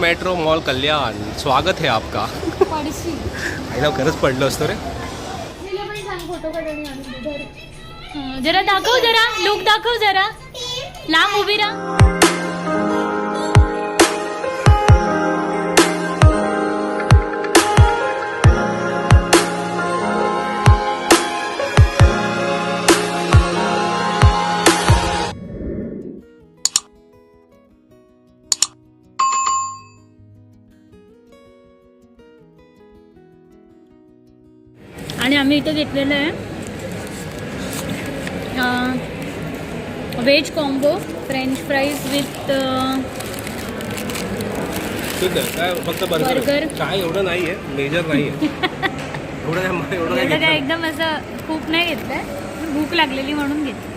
Metro mall कल्याण स्वागत है आपका आईला खरंच पडलं असतो रे. हं, जरा दाखव जरा लुक दाखव जरा लांब उभी राहा आम्ही इथं घेतलेलं आहे. Veg combo French fries with ठीक आहे. काय फक्त बर्गर. काय एवढं नाही आहे मेजर नाही आहे एवढं काय एवढं घेतलं. एकदम असं खूप नाही घेतलंय. भूक लागलेली म्हणून घेतलं.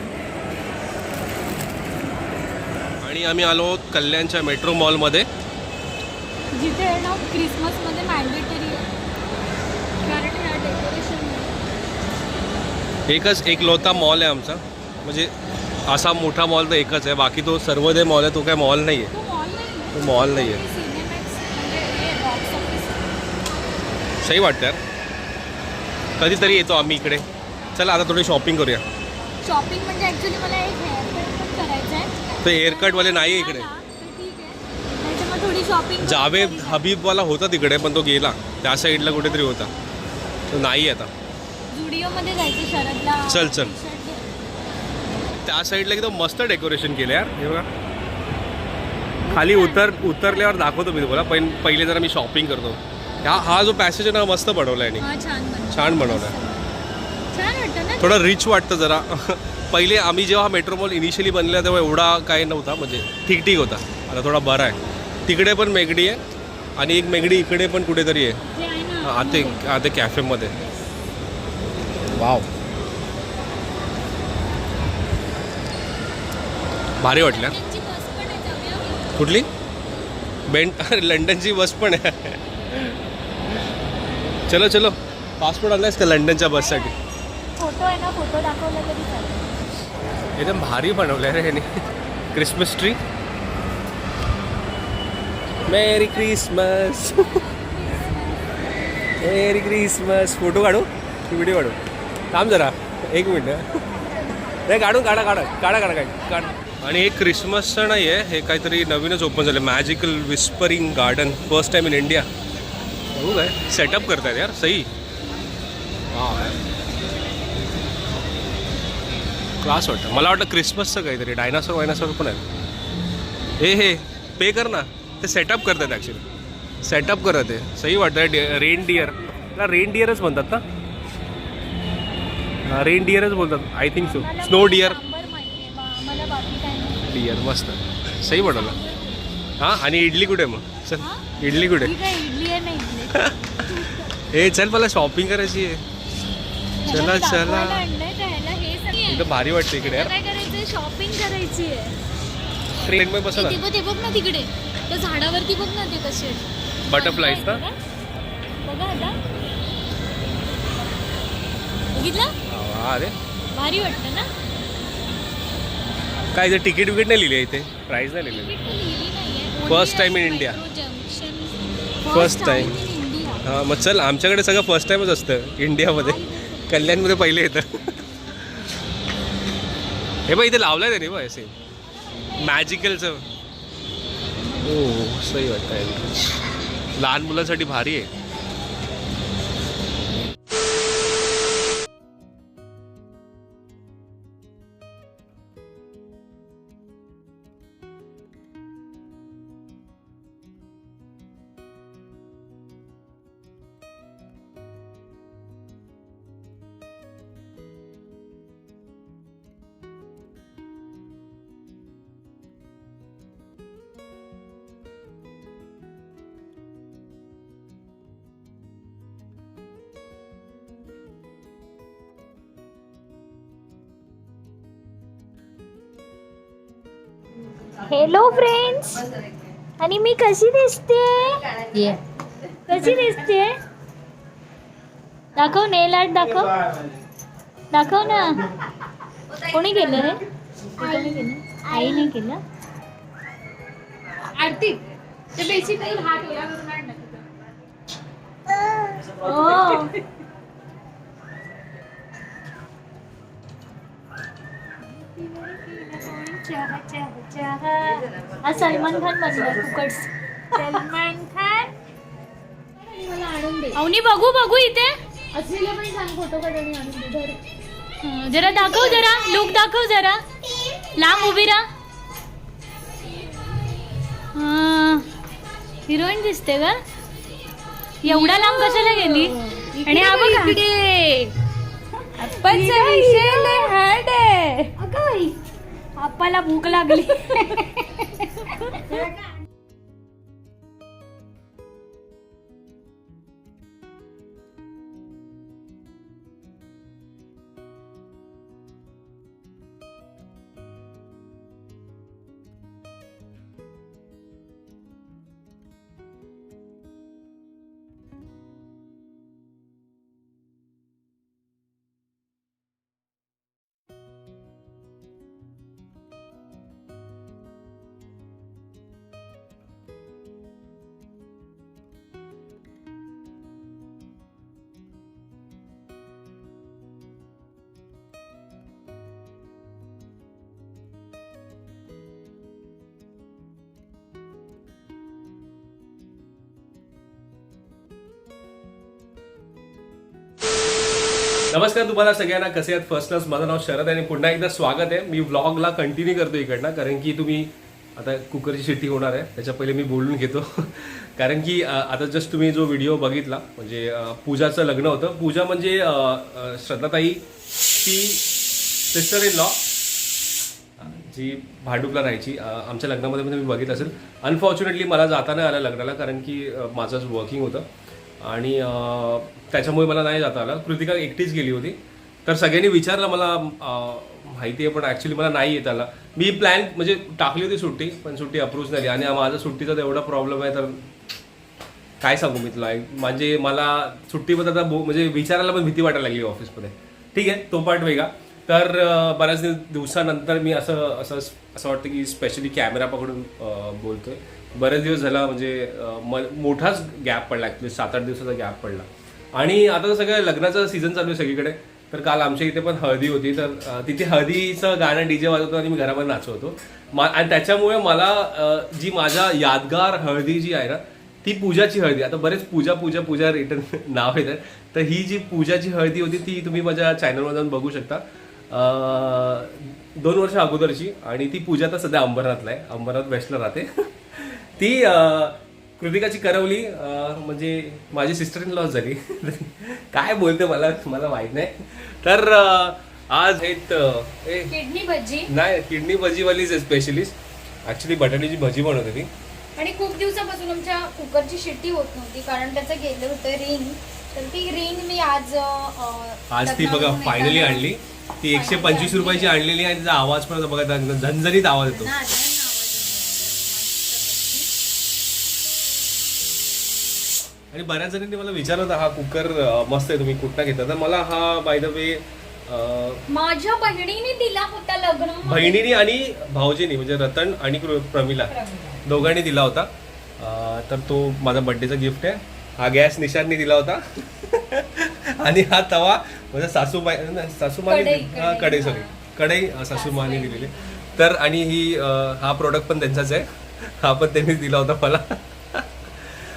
आणि आम्ही आलो कल्याणच्या मेट्रो मॉलमध्ये जिथे आहे ना क्रिसमसमध्ये मॅन्डेटरी आहे कारण ह्या डेकोरेशन एकच एक लोता मॉल आहे आमचा. म्हणजे असा मोठा मॉल तर एकच आहे. बाकी तो सर्वोदय मॉल आहे तो काय मॉल नाही आहे तो मॉल नाही आहे म्हणजे हे ऑफिस सही वाटतं यार. कधीतरी येतो आम्ही इकडे. चला आता थोडी शॉपिंग करूया. शॉपिंग म्हणजे ॲक्च्युली मला एक हेअर कट पण करायचं आहे तर एअरकटवाले नाही आहे इकडे. आहे. थोडी शॉपिंग जावेद हबीबवाला होता तिकडे पण तो गेला. त्या साईडला कुठेतरी होता. तो नाही आहे आता. जुडिओमध्ये जायचं शरदला. चल, चल. त्या साईडला एकदम मस्त डेकोरेशन केलं यार. हे बघा. खाली उतर उतरल्यावर दाखवतो मी तुम्हाला. पण पहिले जरा मी शॉपिंग करतो. हा हा जो पॅसेज आहे ना मस्त बनवला आहे हा छान बनवला आहे छान वाटतं ना? थोडं रिच वाटतं जरा. पहिले आम्ही जेव्हा मेट्रो मॉल इनिशियली बनला तेव्हा एवढा काही नव्हता. म्हणजे ठीक ठीक होता. आता थोडा बरा आहे. तिकडे पण मेगडी आहे. आणि एक मेगडी इकडे पण कुठेतरी आहे. जे आहे ना आते आते कॅफेमध्ये वाव. भारी जाऊया कुठली? बेंट अरे लंडनची बस पण आहे. चलो चलो. पासपोर्ट आणलायस का लंडनच्या बससाठी? फोटो आहे ना फोटो दाखवला तरी एकदम भारी बनवलं आहे रे ह्याने. Christmas tree merry Christmas merry Christmas photo काढू? व्हिडिओ काढू? थांब जरा. एक मिनिट. नाही काढून काढा काढा. काढा काढा काय काढ. आणि हे क्रिसमसचं नाही आहे हे काहीतरी नवीनच ओपन झालं magical whispering garden first time in India बघू काय. सेटअप करतायत यार सही. क्लास वाटतं. मला वाटतं क्रिसमसचं काहीतरी डायनासोर वायनासोर पण आहे हे हे पे कर ना. ते सेटअप करतात ॲक्च्युली सेटअप करत आहे. सही वाटतं रेन डिअर रेन डिअरच म्हणतात ना? रेन डिअरच बोलतात I think so snow deer deer मस्त. सही बनवलं हां आणि इडली कुठे मग? चल? इडली कुठे? ही काय इडली आहे ना इडली? हे चल मला शॉपिंग करायची आहे. चला, चला. एकदम भारी वाटतं इकडे यार शॉपिंग करायची आहे. ट्रेनमध्ये बसा ते बघ ना तिकडे. त्या झाडावरती बघ ना ते कसे बटरफ्लाईज ना? बघा आता. बघितलं? अरे. भारी वाटतं ना? काय इथे तिकीट विकेट नाही लिहिले इथे? प्राईस नाही लिहिली. First First time. time. in India. हां मग चल आमच्याकडे सगळं फर्स्ट टाईमच असतं इंडियामध्ये कल्याणमध्ये पहिले येतं. हे बघ इथे लावलंय त्याने बघ असे. मॅजिकलचं हो सही वाटतं लहान मुलांसाठी भारी आहे. हॅलो फ्रेंड्स आणि मी कशी दिसते? कशी दिसते? दाखव नेल आर्ट दाखव. दाखव ना. कोणी केलं रे? कोणी केलं? आईने केलं? आरती ते बेसिकली हात ओला करून आण ना तुझा. चहा, चहा, चहा. आज सलमान खान बनला फुकट. सलमान खान? मला आणून दे. अवनी बघू बघू इथे. असलेला पण सांग फोटो काढ आणि आणून दे धर. हं, जरा दाखव जरा लुक दाखव जरा. लांब उभी राहा. हिरोईन दिसते का एवढा लांब कशाला गेली? आणि हा बघा इकडे. विषय लय आहे. अगं बाई, आप्पाला भूक लागली नमस्कार तुम्हाला सगळ्यांना. कसे आहेत? फर्स्ट क्लास माझं नाव शरद आहे आणि पुन्हा एकदा स्वागत आहे. मी व्लॉगला कंटिन्यू करतो इकडनं कारण की तुम्ही आता कुकरची शिट्टी होणार आहे. त्याच्या पहिले मी बोलून घेतो. कारण की आता जस्ट तुम्ही जो व्हिडिओ बघितला म्हणजे पूजाचं लग्न होतं. पूजा म्हणजे श्रद्धाताई ती सिस्टर इन लॉ जी भांडुपला राहायची. आमच्या लग्नामध्ये पण तुम्ही बघितलं असेल. अनफॉर्च्युनेटली मला जाता नाही आलं लग्नाला कारण की माझं माझंच वर्किंग होतं. आणि त्याच्यामुळे मला नाही जाता आलं. कृतिका एकटीच गेली होती. तर सगळ्यांनी विचारलं मला माहिती आहे पण ॲक्च्युली मला नाही येत आला. मी प्लॅन म्हणजे टाकली होती सुट्टी पण सुट्टी अप्रूव्ह झाली. आणि माझा सुट्टीचा एवढा प्रॉब्लेम आहे तर काय सांगू मी तुला? म्हणजे मला सुट्टीमध्ये आता बो- म्हणजे विचारायला पण भीती वाटायला लागली ऑफिसमध्ये ठीक आहे तो पार्ट वेगळा. तर बऱ्याच दिवसानंतर मी असं असं असं वाटतं की स्पेशली कॅमेरा पकडून बोलतोय. बरेच दिवस झाला म्हणजे म- मोठाच गॅप पडला ॲक्च्युली सात आठ दिवसाचा गॅप पडला. आणि आता सगळं लग्नाचं सीझन चालू आहे सगळीकडे. तर काल आमच्या इथे पण हळदी होती तर तिथे हळदीचं गाणं डीजे वाजवतो आणि मी घरामध्ये नाचवतो. मा- आणि त्याच्यामुळे मला जी माझ्या यादगार हळदी जी आहे ना ती पूजाची हळदी. आता बरेच पूजा पूजा पूजा रिटर्न नाव येतात तर ही जी पूजाची हळदी होती ती तुम्ही माझ्या चॅनलवर जाऊन बघू शकता. दोन वर्ष अगोदरची आणि ती पूजा तर सध्या अंबरनाथला आहे. अंबरनाथ वेस्टला राहते. ती कृतिकाची करवली म्हणजे माझी सिस्टर इन लॉस झाली. काय बोलते मला मला माहीत नाही. तर आज आहेत किडनी भजी नाही किडनी भजीवालीच आहे स्पेशलिस्ट ऍक्च्युली बटाट्याची भजी बनवते ती. आणि खूप दिवसापासून आमच्या कुकरची शिट्टी होत नव्हती कारण त्याचं गेलं होतं रिंग तर ती रिंग मी आज आज ती बघा फायनली आणली. ती एकशे पंचवीस. रुपयाची आणलेली आणि तिचा आवाज पण बघा झणझणीत आवाज येतो. आणि बऱ्याच जणांनी मला विचारलं होतं हा कुकर मस्त आहे तुम्ही कुठला घेता? तर मला हा बाय द वे माझ्या बहिणीने दिला होता लग्न बहिणीने आणि भाऊजीनी म्हणजे रतन आणि कृ- प्रमिला. दोघांनी दिला होता. तर तो माझा बर्थडेचा गिफ्ट आहे. हा गॅस निशांनी दिला होता. आणि हा तवा म्हणजे सासूबाई सासूमाने हा. सॉरी अं, सासूमाने दिलेली. तर आणि ही हा प्रोडक्ट पण त्यांचाच आहे. हा पण त्यांनी दिला होता मला.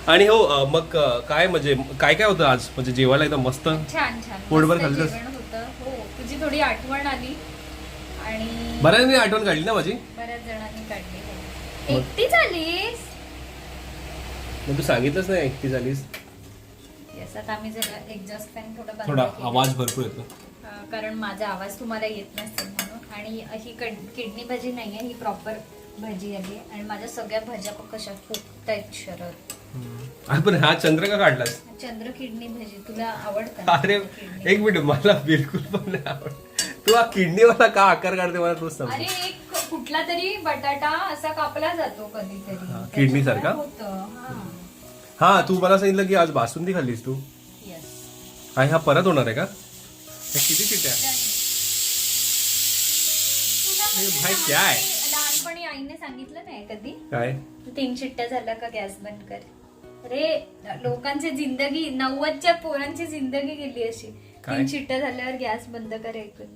आणि हो अं, मग अं, काय म्हणजे काय काय होतं आज? म्हणजे जेवायला एकदम मस्त? छान छान. पोटभर मस्त खाल्लंस? जेवण होतं. हो तुझी थोडी आठवण आली. आणि बऱ्याच मी आठवण काढली ना माझी? बऱ्याच जणांनी काढली हो. एकटी झालीस? मग तू सांगितलंच नाही एकटी झालीस. येस आता आम्ही जरा एक्झॉस्ट फॅन थोडा बंद थोडा केला. आवाज भरपूर येतो अं, कारण माझा आवाज तुम्हाला येत नसेल म्हणून. आणि ही कड- किडनी भाजी नाही आहे ही प्रॉपर भाजी आली आहे. आणि माझ्या सगळ्या भाज्या पण कशा फुगतायत शरद. अरे पण हा चंद्र का काढलास? चंद्र किडनी भाजी तुला आवडतं? अरे? एक मिनिट मला बिलकुल पण नाही आवडत. तू हा किडनीवाला का आकार काढते मला तोच अरे सांग एक कुठला तरी बटाटा असा कापला जातो कधीतरी. हा, किडनी सारखा? होतं हा. हा तू मला सांगितलं की आज बासुंदी खाल्लीस तू. आणि हा परत होणार आहे का? हे किती शिट्ट्या अरे भाई क्या? लहानपणी आईने सांगितलं नाही कधी? काय? तीन शिट्ट्या झाल्या का गॅस बंद कर? अरे लोकांची जिंदगी नव्वदच्या पोरांची जिंदगी गेली अशी. काय? तीन शिट्ट्या झाल्यावर गॅस बंद कर ऐकून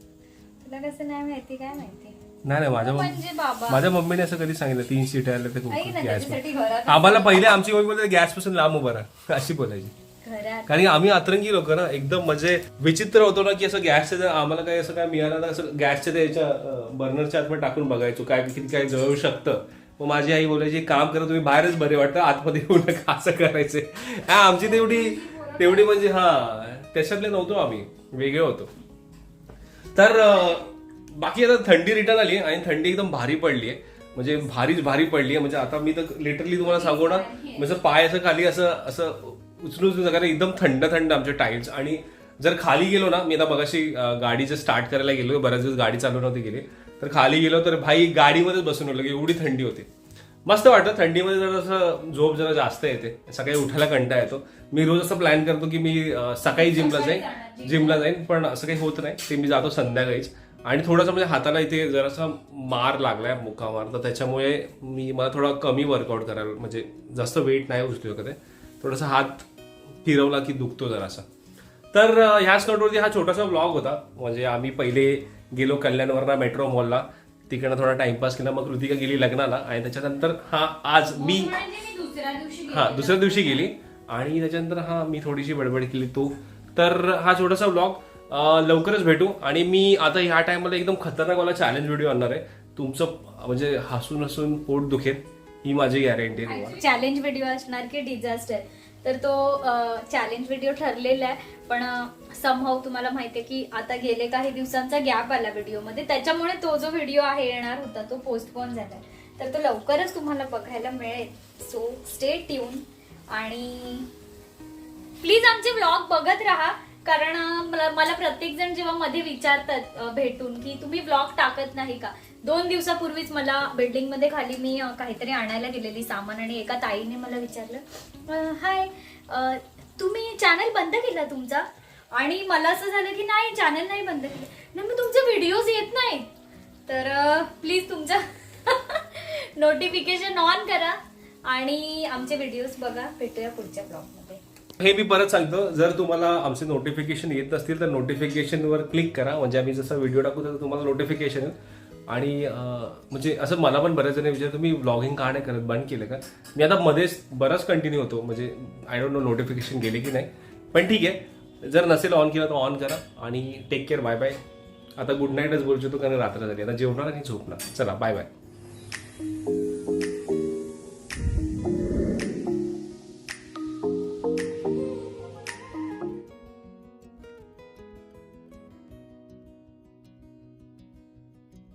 तुला कसं नाही माहिती काय माहिती? नाही नाही माझ्या म्हणजे बाबा. माझ्या मम्मीने असं कधी सांगितलं तीन सीट आले तर ऐक ना गॅस त्याच्यासाठी घरात आम्हाला पहिले आमची मम्मी बोलते गॅसपासून लांब उभा राहा. अशी बोलायची. घरात. कारण की आम्ही अतरंगी लोक ना एकदम म्हणजे विचित्र होतो ना की असं गॅसच्या जर आम्हाला काही असं काय मिळालं ना असं गॅसच्या त्याच्या बर्नरच्या आतमध्ये टाकून बघायचो काय किती काय जळू शकतं. मग माझी आई बोलायची काम करा तुम्ही बाहेरच बरे वाटतं आतमध्ये येऊ नका असं करायचे. हा आमची तेवढी तेवढी म्हणजे हा त्याच्यातले नव्हतो आम्ही वेगळे होतो. तर बाकी आता थंडी रिटर्न आली आणि थंडी एकदम भारी पडली आहे. म्हणजे भारीच भारी पडली आहे. म्हणजे आता मी तर लिटरली तुम्हाला सांगू ना म्हणजे पाय असं खाली असं असं उचलून उचलून कारण एकदम थंड थंड आमचे टाईल्स आणि जर खाली गेलो ना मी आता मगाशी गाडीचं स्टार्ट करायला गेलो बऱ्याच दिवस गाडी चालू नव्हती गेली. तर खाली गेलो तर भाई गाडीमध्येच बसून होलो की एवढी थंडी होती. मस्त वाटतं थंडीमध्ये जर असं झोप जरा जास्त येते. सकाळी उठायला कंटाळा येतो. मी रोज असं प्लॅन करतो की मी सकाळी जिमला जाईन. जिमला जाईन पण असं काही होत नाही. ते मी जातो संध्याकाळीच. आणि थोडासा म्हणजे हाताला इथे जरासा मार लागलाय मुका मार तर त्याच्यामुळे मी मला थोडा कमी वर्कआउट करायला म्हणजे जास्त वेट नाही उचलू शकत आहे. थोडासा हात फिरवला की दुखतो जरासा. तर ह्याच नोटवरती हा छोटासा ब्लॉग होता. म्हणजे आम्ही पहिले गेलो कल्याणवरना मेट्रो मॉलला. तिकडनं थोडा टाइमपास केला मग कृतिका गेली लग्नाला आणि त्याच्यानंतर हा आज मी दुसऱ्या दिवशी हा दुसऱ्या दिवशी गेली. आणि त्याच्यानंतर हा मी थोडीशी बडबड केली. तो तर हा छोटासा ब्लॉग लवकरच भेटू. आणि मी आता ह्या टायमाला एकदम खतरनाक मला चॅलेंज व्हिडिओ आणणार आहे. तुमचं म्हणजे हसून हसून पोट दुखेल. ही माझी गॅरंटी चॅलेंज व्हिडिओ असणार की डिझास्टर तर तो चॅलेंज व्हिडिओ ठरलेला आहे. पण समहाव तुम्हाला माहिती आहे की आता गेले काही दिवसांचा गॅप आला व्हिडिओमध्ये त्याच्यामुळे तो जो व्हिडिओ आहे येणार होता तो पोस्टपोन झाला तर तो लवकरच तुम्हाला बघायला मिळेल. सो स्टे ट्यून आणि प्लीज आमचे ब्लॉग बघत राहा. कारण मला मला प्रत्येक जण जेव्हा मध्ये विचारतात भेटून की तुम्ही ब्लॉग टाकत नाही का? दोन दिवसापूर्वीच मला बिल्डिंगमध्ये खाली मी काहीतरी आणायला गेलेली सामान आणि एका ताईने मला विचारलं हाय तुम्ही चॅनल बंद केला तुमचा? आणि मला असं झालं की नाही चॅनल नाही बंद केलं. नाही मग तुमचे व्हिडिओज येत नाही तर प्लीज तुमचं नोटिफिकेशन ऑन करा आणि आमचे व्हिडिओज बघा भेटूया पुढच्या ब्लॉगमध्ये. हे मी परत सांगतो जर तुम्हाला आमचे नोटिफिकेशन येत असतील तर नोटिफिकेशनवर क्लिक करा. म्हणजे आम्ही जसा व्हिडिओ टाकू तर तुम्हाला नोटिफिकेशन येईल. आणि म्हणजे असं मला पण बऱ्याच जण विचार तुम्ही ब्लॉगिंग का नाही करत? बंद केलं का? मी आता मध्येच बराच कंटिन्यू होतो म्हणजे आय डोंट नो नोटिफिकेशन गेले की नाही. पण ठीक आहे जर नसेल ऑन केलं तर ऑन करा आणि टेक केअर बाय बाय आता गुड नाईटच बोलू शकतो कारण रात्र झाली. आता जेवणार आणि झोपणार. चला बाय बाय